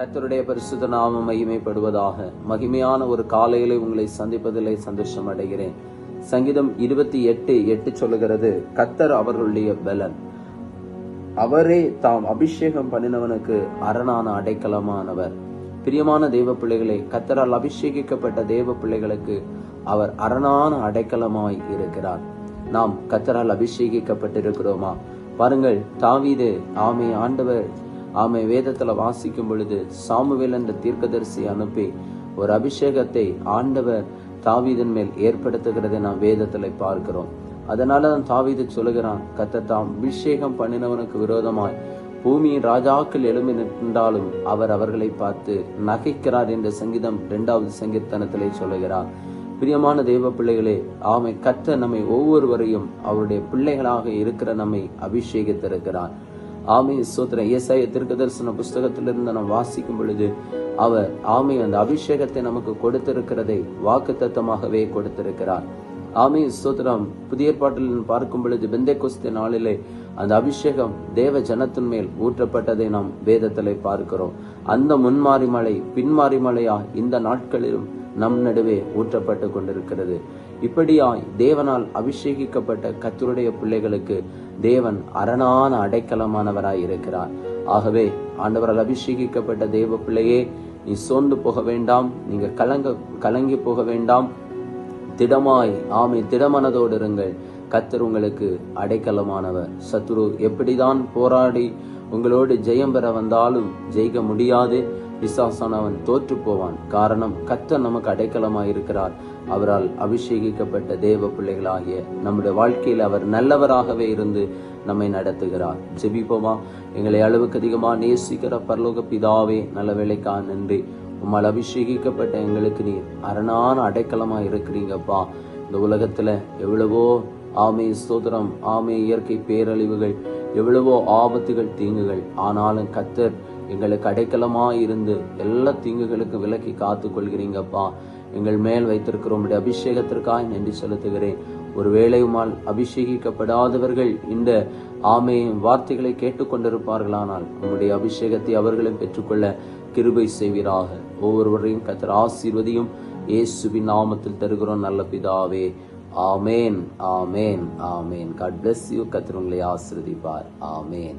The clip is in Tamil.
கத்தருடைய பரிசுத்த நாம மகிமைப்படுவதாக. மகிமையான ஒரு காலையிலே உங்களை சந்திப்பதிலே சந்தோஷம் அடைகிறேன். சங்கீதம் இருபத்தி எட்டு எட்டு சொல்லுகிறது கத்தர் அவர்களுடைய பலன். அவரே தாம் அபிஷேகம் பண்ணினவனுக்கு அரணான அடைக்கலமானவர். பிரியமான தெய்வ பிள்ளைகளை கத்தரால் அபிஷேகிக்கப்பட்ட தெய்வ பிள்ளைகளுக்கு அவர் அரணான அடைக்கலமாய் இருக்கிறார். நாம் கத்தரால் அபிஷேகிக்கப்பட்டிருக்கிறோமா? பாருங்கள் தாவீது ஆமை ஆண்டவர் ஆமை வேதத்துல வாசிக்கும் பொழுது சாமுவேல் என்ற தீர்க்கதரிசி அனுப்பி ஒரு அபிஷேகத்தை ஆண்டவர் தாவீதன் மேல் ஏற்படுத்துகிறதை நாம் வேதத்துல பார்க்கிறோம். அதனால தான் தாவீது சொல்லுகிறான் கத்த தாம் அபிஷேகம் பண்ணினவனுக்கு விரோதமாய் பூமியின் ராஜாக்கள் எழும்பி நின்றாலும் அவர் அவர்களை பார்த்து நகைக்கிறார் என்ற சங்கீதம் இரண்டாவது சங்கீர்த்தனத்திலே சொல்லுகிறார். பிரியமான தெய்வ பிள்ளைகளே ஆமை கத்த நம்மை ஒவ்வொருவரையும் அவருடைய பிள்ளைகளாக இருக்கிற நம்மை அபிஷேகித்திருக்கிறார். ஆமை சோத்திரம் ஏசாய தீர்க்கதரிசன புஸ்தகத்திலிருந்து நாம் வாசிக்கும் பொழுது அவர் ஆமை அந்த அபிஷேகத்தை நமக்கு கொடுத்திருக்கிறதை வாக்கு தத்தமாகவே கொடுத்திருக்கிறார். ஆமை சோத்திரம் புதிய ஏற்பாட்டில் பார்க்கும் பொழுது பெந்தை குஸ்தி நாளிலே அந்த அபிஷேகம் தேவ ஜனத்தின் மேல் ஊற்றப்பட்டதை நாம் வேதத்திலே பார்க்கிறோம். அந்த முன்மாறி மலை பின்மாறி மலையா இந்த நாட்களிலும் நம் நடுவே ஊற்றப்பட்டு கொண்டிருக்கிறது. இப்படியாய் தேவனால் அபிஷேகிக்கப்பட்ட கத்தருடைய பிள்ளைகளுக்கு தேவன் அரணான அடைக்கலமானவராய் இருக்கிறார். ஆகவே ஆண்டவரால் அபிஷேகிக்கப்பட்ட தேவ பிள்ளையே நீ சோர்ந்து போக வேண்டாம் நீங்க கலங்க கலங்கி போக வேண்டாம். திடமாய் ஆமை திடமனதோடு இருங்கள். கத்தர் உங்களுக்கு அடைக்கலமானவர். சத்துரு எப்படிதான் போராடி உங்களோடு ஜெயம் பெற வந்தாலும் ஜெயிக்க முடியாது. பிசாசானவன் தோற்று போவான் காரணம் கத்தர் நமக்கு அடைக்கலமாக இருக்கிறார் அவரால் அபிஷேகிக்கப்பட்ட தேவ பிள்ளைகளாகிய நம்முடைய வாழ்க்கையில் அவர் நல்லவராகவே இருந்து நம்மை நடத்துகிறார். ஜெபிப்போமா? எங்களை அளவுக்கு அதிகமாக நேசிக்கிற பரலோக பிதாவே நல்ல வேலைக்கா நன்றி. உம்மால் அபிஷேகிக்கப்பட்ட எங்களுக்கு நீர் அரணான அடைக்கலமாக இருக்கிறீங்கப்பா இந்த உலகத்தில் எவ்வளவோ ஆமை சோதரம் ஆமை இயற்கை பேரழிவுகள் எவ்வளவோ ஆபத்துகள் தீங்குகள். ஆனாலும் கத்தர் எங்களுக்கு அடைக்கலமா இருந்து எல்லா தீங்குகளுக்கு விலக்கி காத்து கொள்கிறீங்கப்பா எங்கள் மேல் வைத்திருக்கிற உங்களுடைய அபிஷேகத்திற்காக நன்றி செலுத்துகிறேன். ஒருவேளை உமால் அபிஷேகிக்கப்படாதவர்கள் இந்த ஆமையின் வார்த்தைகளை கேட்டுக்கொண்டிருப்பார்களானால் உங்களுடைய அபிஷேகத்தை அவர்களும் பெற்றுக்கொள்ள கிருபை செய்வீராக. ஒவ்வொருவரையும் கத்தர் ஆசீர்வதியும். இயேசுவின் நாமத்தில் தருகிறோம். நல்ல பிதாவே ஆமேன் ஆமேன் ஆமேன். காட் பிளஸ் யூ கத்திரங்களை ஆசிரதிப்பார் ஆமேன்.